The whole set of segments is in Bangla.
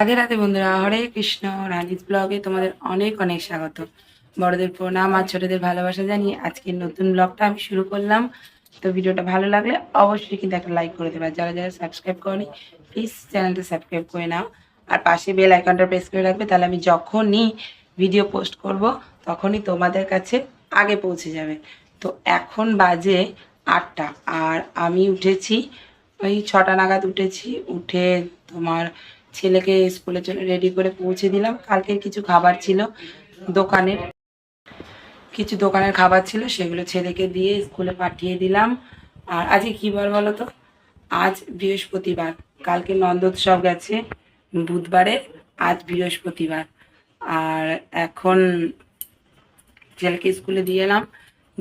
রাধে রাধে বন্ধুরা, হরে কৃষ্ণ রানিস ব্লগে তোমাদের অনেক অনেক স্বাগত। বড়দের প্রণাম আর ছোটদের ভালোবাসা জানিয়ে আজকের নতুন ব্লগটা আমি শুরু করলাম। তো ভিডিওটা ভালো লাগলে অবশ্যই কিন্তু একটা লাইক করে দেবে। যারা যারা সাবস্ক্রাইব করনি প্লিজ চ্যানেলটা সাবস্ক্রাইব করে নাও। আর পাশে বেল আইকনটা প্রেস করে রাখবে, তাহলে আমি যখনই ভিডিও পোস্ট করব, তখনই তোমাদের কাছে আগে পৌঁছে যাবে। তো এখন বাজে আটটা, আর আমি উঠেছি, ওই ছটা নাগাদ উঠেছি, উঠে তোমার ছেলেকে স্কুলের জন্য রেডি করে পৌঁছে দিলাম। কালকের কিছু খাবার ছিল দোকানের। কিছু দোকানের খাবার ছিল, সেগুলো ছেলেকে দিয়ে স্কুলে পাঠিয়ে দিলাম। আর আজকে কী বার বলো তো? আজ বৃহস্পতিবার। কালকে নন্দোৎসব গেছে বুধবারে, আজ বৃহস্পতিবার। আর এখন ছেলেকে স্কুলে দিয়ে এলাম।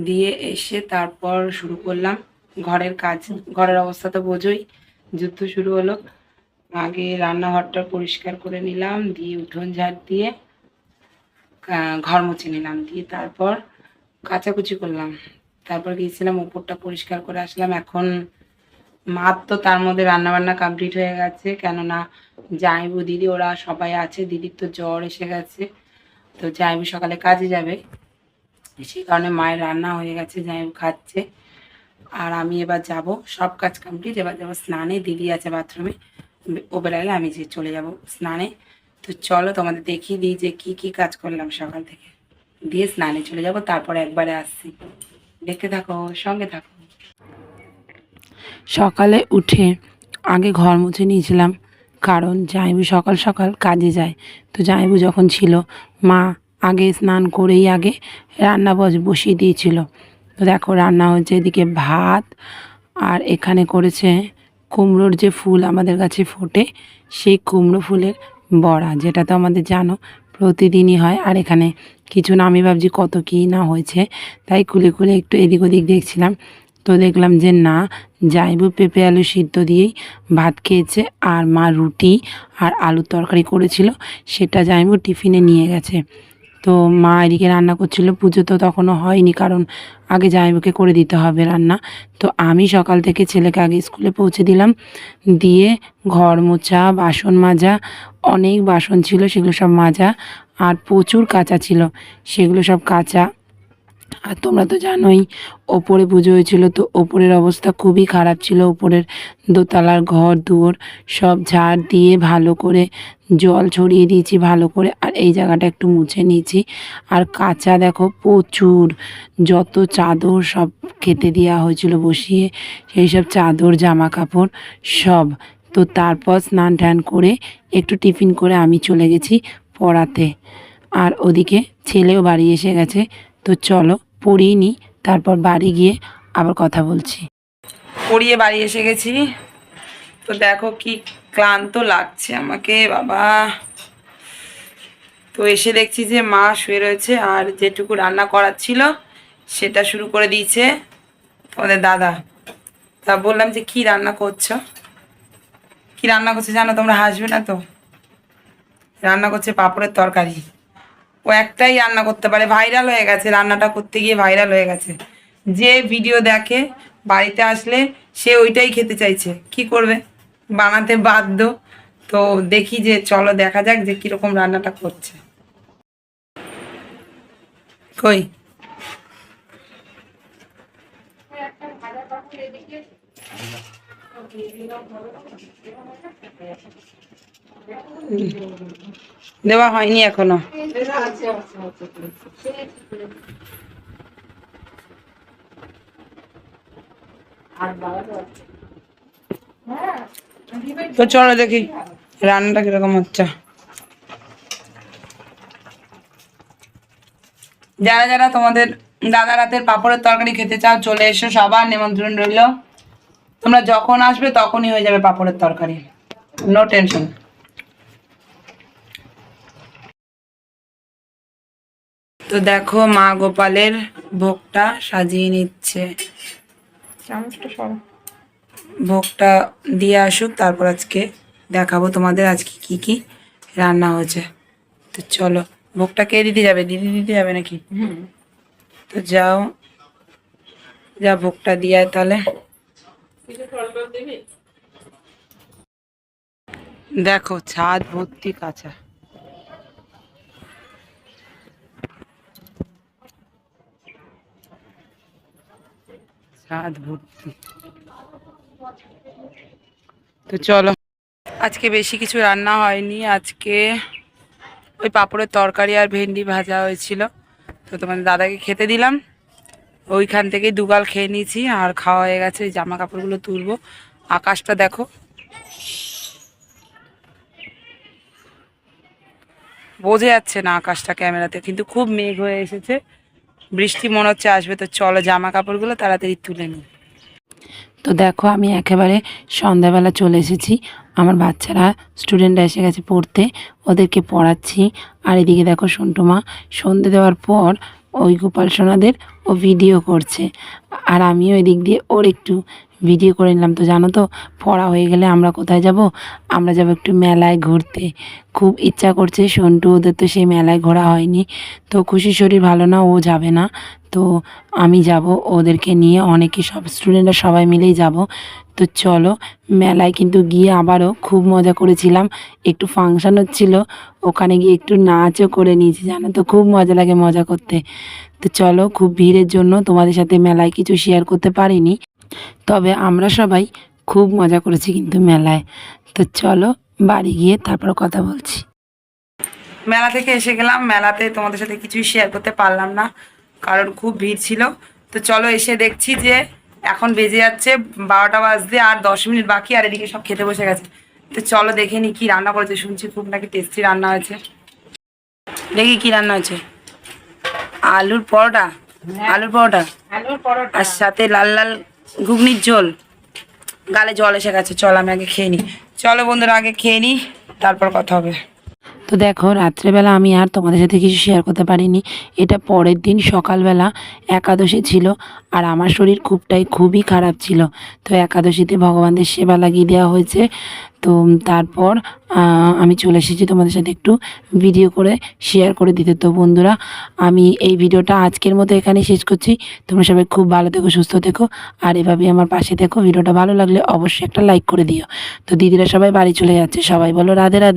দিয়ে এসে তারপর শুরু করলাম। ঘরের কাজ, ঘরের অবস্থা তো বোঝোই। যুদ্ধ শুরু হলো। আগে রান্নাঘরটা পরিষ্কার করে নিলাম, দিয়ে উঠোন ঝাড় দিয়ে ঘর মুছে নিলাম, দিয়ে তারপর কাচাকুচি করলাম। তারপর গিয়েছিলাম, উপরটা পরিষ্কার করে আসলাম। এখন মার তো তার মধ্যে রান্নাবান্না কমপ্লিট হয়ে গেছে, কেননা জাইবু দিদি, ওরা সবাই আছে, দিদির তো জ্বর এসে গেছে, তো জাইবু সকালে কাজে যাবে। সেই কারণে মায়ের রান্না হয়ে গেছে জাইবু খাচ্ছে। আর আমি এবার যাব, সব কাজ কমপ্লিট এবার যাব স্নানে, দিদি আছে বাথরুমে ও বেড়ালে আমি যে চলে যাব স্নানে, তো চলো তোমাদের দেখিয়ে দিই যে কি কি কাজ করলাম সকাল থেকে। দিয়ে স্নানে চলে যাব, তারপরে একবারে আসছি। দেখতে থাকো, সঙ্গে থাকো। সকালে উঠে আগে ঘর মুছে নিয়েছিলাম, কারণ জাইবু সকাল সকাল কাজে যায়। তো জাইবু যখন ছিল, মা আগে স্নান করেই আগে রান্না বস বসিয়ে দিয়েছিল। তো দেখো রান্না হচ্ছে এদিকে ভাত, আর এখানে করেছে কুমড়োর যে ফুল আমাদের কাছে ফোটে, সেই কুমড়ো ফুলের বড়া, যেটা তো আমাদের জানো, প্রতিদিনই হয়। আর এখানে কিছু না, আমি ভাবছি কত কী না হয়েছে, তাই খুলে খুলে একটু এদিক ওদিক দেখছিলাম। তো দেখলাম যে না, যাইব পেঁপে আলু সিদ্ধ দিয়েই ভাত খেয়েছে, আর মা রুটি আর আলুর তরকারি করেছিল, সেটা যাইব টিফিনে নিয়ে গেছে। তো মা এদিকে রান্না করছিল, পুজো তো তখনও হয়নি, কারণ আগে জামাইবাবুকে করে দিতে হবে রান্না। তো আমি সকাল থেকে ছেলেকে আগে স্কুলে পৌঁছে দিলাম, দিয়ে ঘর মোছা, বাসন মাজা, অনেক বাসন ছিল, সেগুলো সব মাজা, আর প্রচুর কাঁচা ছিল, সেগুলো সব কাঁচা। আর তোমরা তো জানোই, ওপরে পুজো হয়েছিল তো ওপরের অবস্থা খুবই খারাপ ছিল। ওপরের দোতলার ঘর, দুয়ার সব ঝাড় দিয়ে ভালো করে জল ছড়িয়ে দিয়েছি, ভালো করে। আর এই জায়গাটা একটু মুছে নিয়েছি। আর কাঁচা দেখো প্রচুর, যত চাদর সব খেতে দেওয়া হয়েছিল বসিয়ে, সেই সব চাদর জামা কাপড় সব। তো তারপর স্নান টান করে একটু টিফিন করে আমি চলে গেছি পড়াতে। আর ওদিকে ছেলেও বাড়ি এসে গেছে তো চলো পড়িয়ে নিই তারপর বাড়ি গিয়ে আবার কথা বলছি। পড়িয়ে বাড়ি এসে গেছি। তো দেখো কি ক্লান্ত লাগছে আমাকে, বাবা। তো এসে দেখছি যে মা শুয়ে রয়েছে আর যেটুকু রান্না করার ছিল সেটা শুরু করে দিয়েছে তোমাদের দাদা। তা বললাম যে কি রান্না করছ? কি রান্না করছে জানো? তোমরা হাসবে না তো? রান্না করছে পাঁপড়ের তরকারি। ও একটাই রান্না করতে পারে ভাইরাল হয়ে গেছে, রান্নাটা করতে গিয়ে ভাইরাল হয়ে গেছে। যে ভিডিও দেখে বাড়িতে আসলে সে ওইটাই খেতে চাইছে। কি করবে? বানাতে বাধ্য। তো দেখি যে চলো দেখা যাক যে কীরকম রান্নাটা করছে। কই? দেওয়া হয়নি এখনও। তো চলো দেখি রান্নাটা কীরকম হচ্ছে। যারা যারা তোমাদের দাদা রাতের পাপড়ের তরকারি খেতে চাও, চলে এসো, সবার নিমন্ত্রণ রইল। তোমরা যখন আসবে তখনই হয়ে যাবে পাপড়ের তরকারি। নো টেনশন দেখো মা গোপালের ভোগটা সাজিয়ে নিচ্ছে। ভোগটা দিয়ে আসুক তারপর আজকে দেখাবো তোমাদের আজকে কি কি রান্না হয়েছে। তো চলো ভোগটা কে দিতে যাবে? দিদি দিতে যাবে নাকি? তো যাও যা ভোগটা দিয়ে আয় তাহলে। দেখো ছাদ ভর্তি কাঁচা। ছাদ ভর্তি। তো চলো। আজকে বেশি কিছু রান্না হয়নি, আজকে ওই পাঁপড়ের তরকারি আর ভেন্ডি ভাজা হয়েছিল। তো তোমাদের দাদাকে খেতে দিলাম। ওইখান থেকেই দুগাল খেয়ে নিয়েছি, আর খাওয়া হয়ে গেছে জামা কাপড়গুলো তুলবো। আকাশটা দেখো। বোঝা যাচ্ছে না আকাশটা ক্যামেরাতে, কিন্তু খুব মেঘ হয়ে এসেছে। বৃষ্টি মনে হচ্ছে আসবে, তো চলো জামা কাপড়গুলো তাড়াতাড়ি তুলে নিই। তো দেখো আমি একেবারে সন্ধ্যাবেলা চলে এসেছি। আমার বাচ্চারা স্টুডেন্টরা এসে গেছে পড়তে, ওদেরকে পড়াচ্ছি। আর এদিকে দেখো সন্টুমা সন্ধে দেওয়ার পর ওই গোপাল সোনাদের ও ভিডিও করছে। আর আমিও এদিক দিয়ে ওর একটু ভিডিও করে নিলাম। তো জানো তো, পড়া হয়ে গেলে আমরা কোথায় যাব? আমরা যাব একটু মেলায় ঘুরতে। খুব ইচ্ছা করছে সন্টু, ওদের তো সেই মেলায় ঘোরা হয়নি। তো খুশি শরীর ভালো না, ও যাবে না। তো আমি যাব, ওদেরকে নিয়ে অনেকে সব স্টুডেন্টরা সবাই মিলেই যাব। তো চলো, মেলায় কিন্তু গিয়ে আবারও খুব মজা করেছিলাম। একটু ফাংশন হচ্ছিল ওখানে গিয়ে একটু নাচও করে নিয়েছি। জানো তো, খুব মজা লাগে মজা করতে। তো চলো, খুব ভিড়ের জন্য তোমাদের সাথে মেলায় কিছু শেয়ার করতে পারিনি। তবে আমরা সবাই খুব মজা করেছি কিন্তু মেলায়। তো চলো বাড়ি গিয়ে তারপর কথা বলছি। মেলা থেকে এসে গেলাম। মেলাতে তোমাদের সাথে কিছুই শেয়ার করতে পারলাম না কারণ খুব ভিড় ছিল। তো চলো এসে দেখছি যে এখন বেজে যাচ্ছে বারোটা বাজতে আর দশ মিনিট বাকি আর এদিকে সব খেতে বসে গেছে। তো চলো দেখে নি কি রান্না করেছে। শুনছি খুব নাকি টেস্টি রান্না হয়েছে। দেখি কি রান্না হয়েছে। আলুর পরোটা? আলুর পরোটা? আলুর পরোটা। আর সাথে লাল লাল ঘুগনির ঝোল গালে জল এসে গেছে, চল আমি আগে খেয়ে নিই চলো বন্ধুরা, আগে খেয়ে নিই তারপর কথা হবে। তো দেখো, রাত্রেবেলা আমি আর তোমাদের সাথে কিছু শেয়ার করতে পারিনি। এটা পরের দিন সকালবেলা একাদশী ছিল আর আমার শরীর খুবটাই খুবই খারাপ ছিল। তো একাদশীতে ভগবানদের সেবা লাগিয়ে দেওয়া হয়েছে। তো তারপর আমি চলে এসেছি তোমাদের সাথে একটু ভিডিও করে শেয়ার করে দিতে। তো বন্ধুরা, আমি এই ভিডিওটা আজকের মতো এখানে শেষ করছি। তোমরা সবাই খুব ভালো থেকো, সুস্থ থেকো আর এভাবেই আমার পাশে থেকো। ভিডিওটা ভালো লাগলে অবশ্যই একটা লাইক করে দিও। তো দিদিরা সবাই বাড়ি চলে যাচ্ছে। সবাই বলো রাধে রাধে।